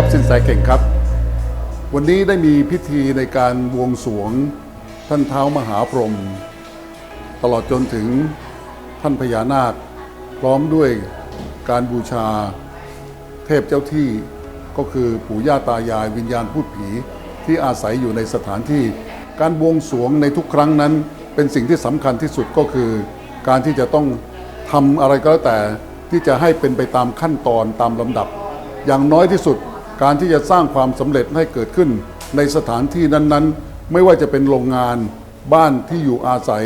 ครับสินแสเก่งครับ วันนี้ได้มีพิธีในการบวงสรวงท่านเท้ามหาพรหมตลอดจนถึงท่านพญานาค พร้อมด้วยการบูชาเทพเจ้าที่ก็คือปู่ย่าตายายวิญญาณพูดผีที่อาศัยอยู่ในสถานที่ การบวงสรวงในทุกครั้งนั้น เป็นสิ่งที่สำคัญที่สุดก็คือ การที่จะต้องทำอะไรก็แล้วแต่ที่จะให้เป็นไปตามขั้นตอนตามลำดับ อย่างน้อยที่สุด การที่จะสร้างความสำเร็จให้เกิดขึ้น ในสถานที่นั้นๆ ไม่ว่าจะเป็นโรงงาน บ้านที่อยู่อาศัย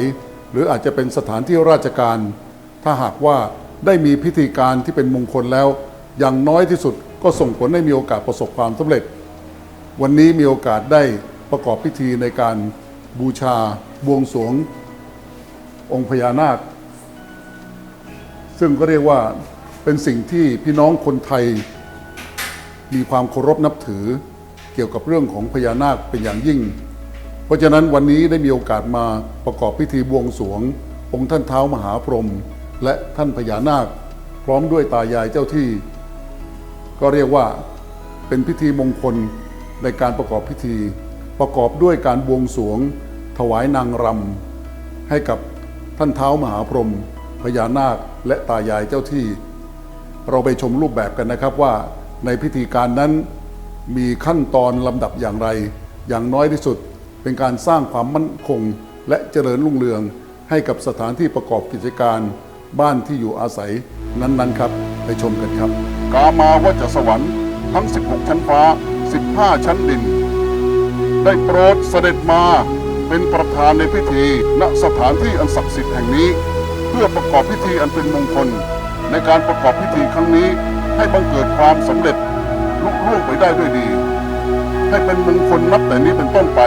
หรืออาจจะเป็นสถานที่ราชการ ถ้าหากว่าได้มีพิธีการที่เป็นมงคลแล้ว อย่างน้อยที่สุดก็ส่งผลให้มีโอกาสประสบความสำเร็จ วันนี้มีโอกาสได้ประกอบพิธีในการบูชาบวงสรวง องค์พญานาค ซึ่งก็เรียกว่าเป็นสิ่งที่พี่น้องคนไทย มีความเคารพนับถือเกี่ยวกับเรื่องของพญานาคเป็นอย่างยิ่ง เพราะฉะนั้นวันนี้ได้มีโอกาสมาประกอบพิธีบวงสรวง องค์ท่านเท้ามหาพรหมและท่านพญานาค พร้อมด้วยตายายเจ้าที่ ก็เรียกว่าเป็นพิธีมงคลในการประกอบพิธี ประกอบด้วยการบวงสรวง ถวายนางรำให้กับท่านเท้ามหาพรหมพญานาคและตายายเจ้าที่ เราไปชมรูปแบบกันนะครับว่า ในพิธีการนั้นมีขั้นตอนลำดับอย่างไร อย่างน้อยที่สุด เป็นการสร้างความมั่นคงและเจริญรุ่งเรือง ให้กับสถานที่ประกอบกิจการ บ้านที่อยู่อาศัยนั้นๆครับ ไปชมกันครับ กามาวจะสวรรค์ทั้ง 16 ชั้นฟ้า 15 ชั้นดิน ได้โปรดเสด็จมาเป็นประธานในพิธีณสถานที่อันศักดิ์สิทธิ์แห่งนี้ เพื่อประกอบพิธีอันเป็นมงคล ในการประกอบพิธีครั้งนี้ ให้บังเกิดความสำเร็จลุล่วงไปได้ด้วยดี ให้เป็นมงคลนับแต่นี้เป็นต้นไป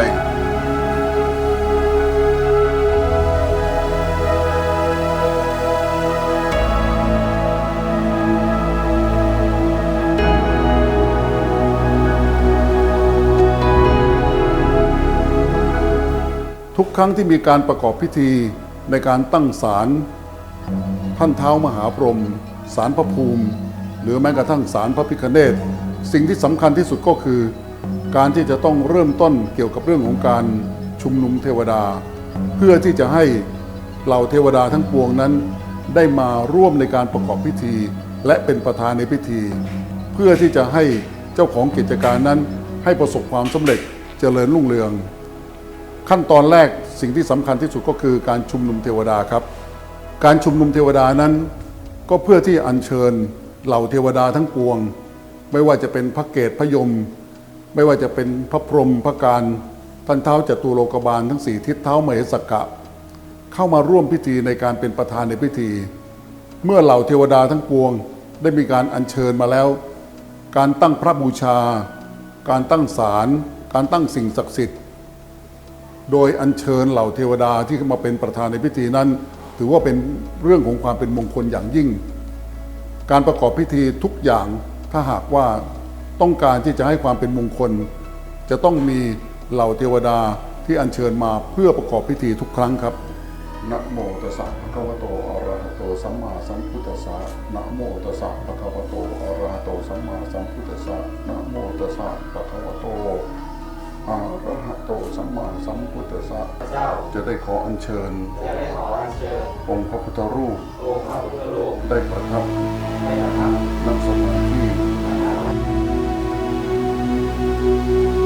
ทุกครั้งที่มีการประกอบพิธีในการตั้งศาลท่านเท้ามหาพรหมศาลพระภูมิ หรือแม้กระทั่งศาลพระพิคเนตสิ่งที่สำคัญที่สุดก็คือ การที่จะต้องเริ่มต้นเกี่ยวกับเรื่องของการชุมนุมเทวดา เพื่อที่จะให้เหล่าเทวดาทั้งปวงนั้น ได้มาร่วมในการประกอบพิธี และเป็นประธานในพิธี เพื่อที่จะให้เจ้าของกิจการนั้น ให้ประสบความสำเร็จเจริญรุ่งเรือง ขั้นตอนแรกสิ่งที่สำคัญที่สุดก็คือการชุมนุมเทวดาครับ การชุมนุมเทวดานั้น ก็เพื่อที่อัญเชิญ เหล่าเทวดาทั้งปวง ไม่ว่าจะเป็นพระเกศพระยม ไม่ว่าจะเป็นพระพรหมพระการท่านเท้าจตุโลกบาลทั้งสี่ทิศเท้ามเหสกกะ เข้ามาร่วมพิธีในการเป็นประธานในพิธี เมื่อเหล่าเทวดาทั้งปวงได้มีการอัญเชิญมาแล้ว การตั้งพระบูชา การตั้งศาลการตั้งสิ่งศักดิ์สิทธิ์ โดยอัญเชิญเหล่าเทวดาที่มาเป็นประธานในพิธีนั้น ถือว่าเป็นเรื่องของความเป็นมงคลอย่างยิ่ง การประกอบพิธีทุกอย่างถ้าหากว่าต้องการที่จะให้ความเป็นมงคล จะต้องมีเหล่าเทวดาที่อัญเชิญมาเพื่อประกอบพิธีทุกครั้งครับนะโมตัสสะภะคะวะโตอะระหะโตสัมมาสัมพุทธัสสะนะโมตัสสะภะคะวะโตอะระหะโตสัมมาสัมพุทธัสสะนะโมตัสสะภะคะวะโตอะระหะโตสัมมาสัมพุทธัสสะเจ้าจะได้ขออัญเชิญจะได้ขออัญเชิญ องค์พระพุทธรูปองค์พระพุทธรูปได้ประทับ ในพระธรรมณสถานที่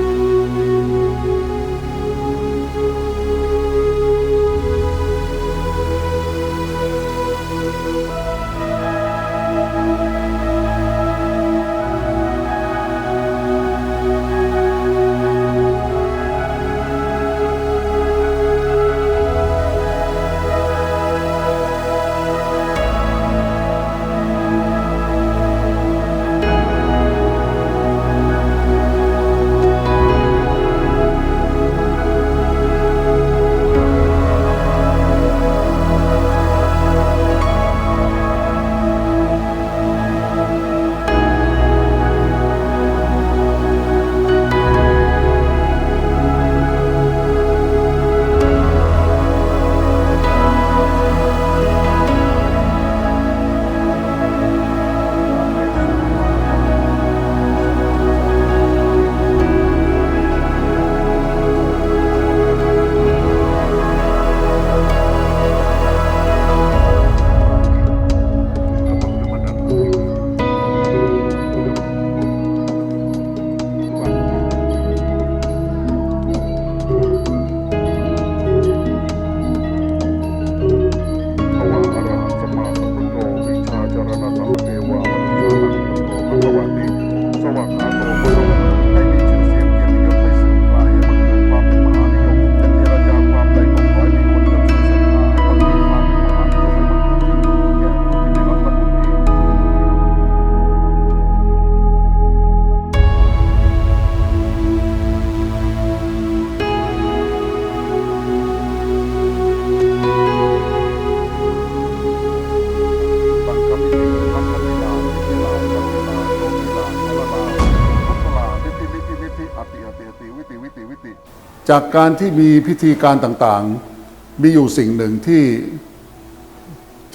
จากการที่มีพิธีการต่างๆ มีอยู่สิ่งหนึ่งที่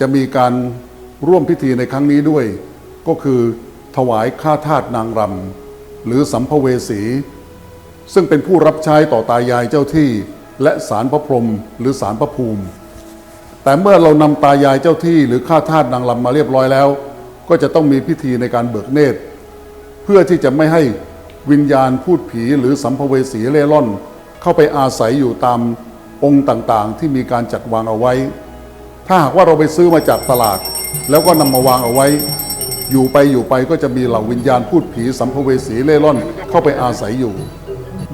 จะมีการร่วมพิธีในครั้งนี้ด้วย ก็คือถวายข้าทาสนางรำหรือสัมภเวสี ซึ่งเป็นผู้รับใช้ต่อตายายเจ้าที่ และสารพระพรหมหรือสารพระภูมิ แต่เมื่อเรานำตายายเจ้าที่ หรือข้าทาสนางลำมาเรียบร้อยแล้ว ก็จะต้องมีพิธีในการเบิกเนตร เพื่อที่จะไม่ให้วิญญาณพูดผีหรือสัมภเวสีเล่ร่อน เข้าไปอาศัยอยู่ตามองค์ต่างๆ ที่มีการจัดวางเอาไว้ ถ้าหากว่าเราไปซื้อมาจากตลาด แล้วก็นำมาวางเอาไว้ อยู่ไปอยู่ไปก็จะมีเหล่าวิญญาณพูดผีสัมภเวสีเล่ร่อนเข้าไปอาศัยอยู่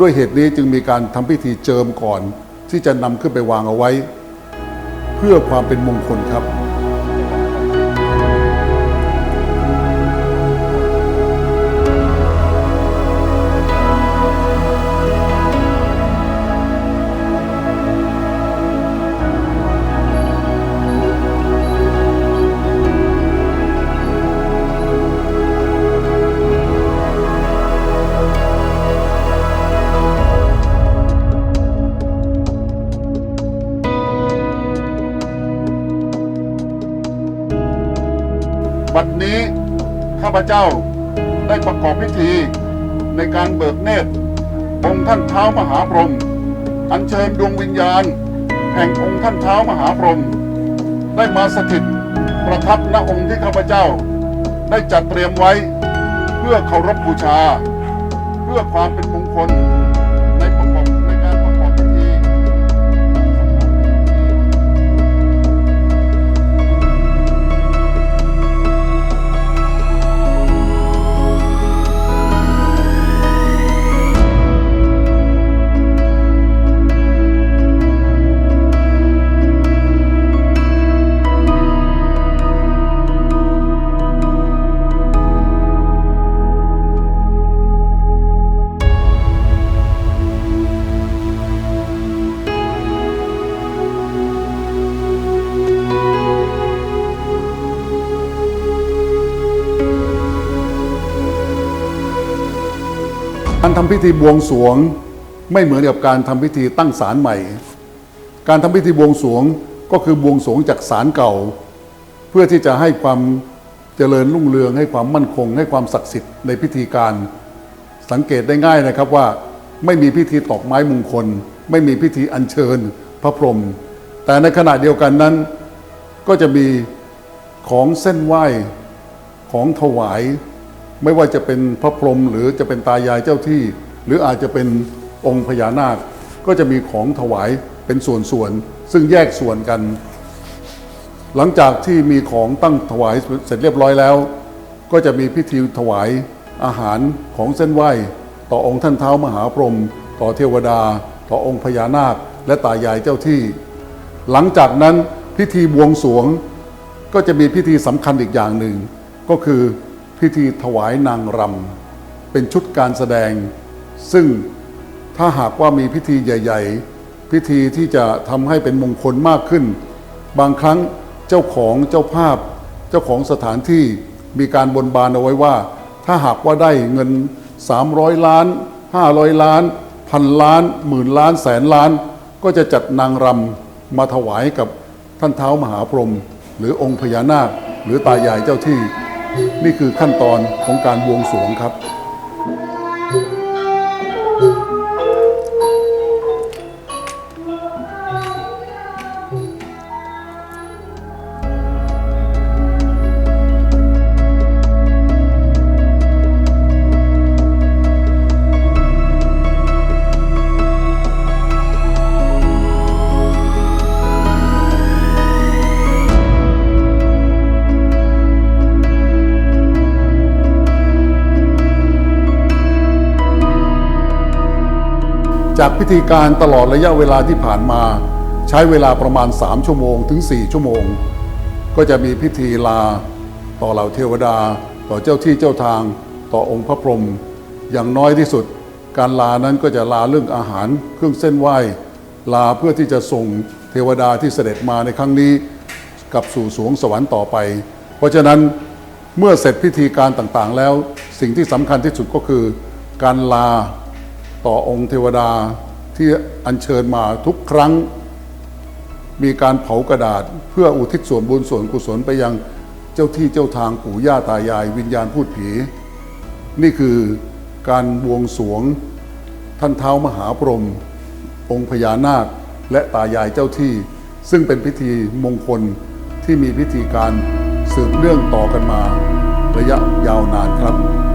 ด้วยเหตุนี้จึงมีการทำพิธีเจิมก่อน ที่จะนำขึ้นไปวางเอาไว้ เพื่อความเป็นมงคลครับาพเจ้าได้ประกอบพิธีในการเบิกเนตร องค์ท่านเท้ามหาพรหมอัญเชิญดวงวิญญาณ แห่งองค์ท่านเท้ามหาพรหมได้มาสถิตประทับณองค์ที่ข้าพเจ้า ได้จัดเตรียมไว้เพื่อเคารพบูชา เพื่อความเป็นมงคล การทำพิธีบวงสรวงไม่เหมือนกับการทำพิธีตั้งศาลใหม่ การทำพิธีบวงสรวงก็คือบวงสรวงจากศาลเก่า เพื่อที่จะให้ความเจริญรุ่งเรืองให้ความมั่นคง ให้ความศักดิ์สิทธิ์ในพิธีการ สังเกตได้ง่ายนะครับว่าไม่มีพิธีตอกไม้มงคล ไม่มีพิธีอัญเชิญพระพรหมแต่ในขณะเดียวกันนั้น ก็จะมีของเส้นไหว้ของถวาย ไม่ว่าจะเป็นพระพรหมหรือจะเป็นตายายเจ้าที่ หรืออาจจะเป็นองค์พญานาค ก็จะมีของถวายเป็นส่วนๆซึ่งแยกส่วนกัน หลังจากที่มีของตั้งถวายเสร็จเรียบร้อยแล้ว ก็จะมีพิธีถวายอาหารของเส้นไหว้ต่อองค์ท่านเท้ามหาพรหมต่อเทวดา ต่อองค์พญานาค และตายายเจ้าที่ หลังจากนั้นพิธีบวงสรวงก็จะมีพิธีสำคัญอีกอย่างหนึ่ง ก็คือ พิธีถวายนางรำเป็นชุดการแสดง ซึ่งถ้าหากว่ามีพิธีใหญ่ ๆ พิธีที่จะทำให้เป็นมงคลมากขึ้น บางครั้งเจ้าของเจ้าภาพ เจ้าของสถานที่มีการบนบานเอาไว้ว่า ถ้าหากว่าได้เงิน 300 ล้าน 500 ล้านพันล้านหมื่นล้านแสนล้าน ก็จะจัดนางรำมาถวายกับท่านเท้ามหาพรหมหรือองค์พญานาค หรือตายายเจ้าที่ นี่คือขั้นตอนของการบวงสรวงครับ จากพิธีการตลอดระยะเวลาที่ผ่านมา ใช้เวลาประมาณ 3 ชั่วโมงถึง 4 ชั่วโมง ก็จะมีพิธีลา ต่อเหล่าเทวดา ต่อเจ้าที่เจ้าทาง ต่อองค์พระพรหมอย่างน้อยที่สุด การลานั้นก็จะลาเรื่องอาหาร เครื่องเส้นไหว้ ลาเพื่อที่จะส่งเทวดาที่เสด็จมาในครั้งนี้กลับสู่สวงสวรรค์ต่อไป เพราะฉะนั้นเมื่อเสร็จพิธีการต่างๆแล้ว สิ่งที่สำคัญที่สุดก็คือ การลา ต่อองค์เทวดาที่อัญเชิญมาทุกครั้ง มีการเผากระดาษ เพื่ออุทิศส่วนบุญส่วนกุศลไปยังเจ้าที่เจ้าทางปู่ย่าตายาย วิญญาณพูดผี นี่คือการบวงสรวงท่านเท้ามหาพรหมองค์พญานาคและตายายเจ้าที่ ซึ่งเป็นพิธีมงคลที่มีพิธีการสืบเนื่องต่อกันมา ระยะยาวนานครับ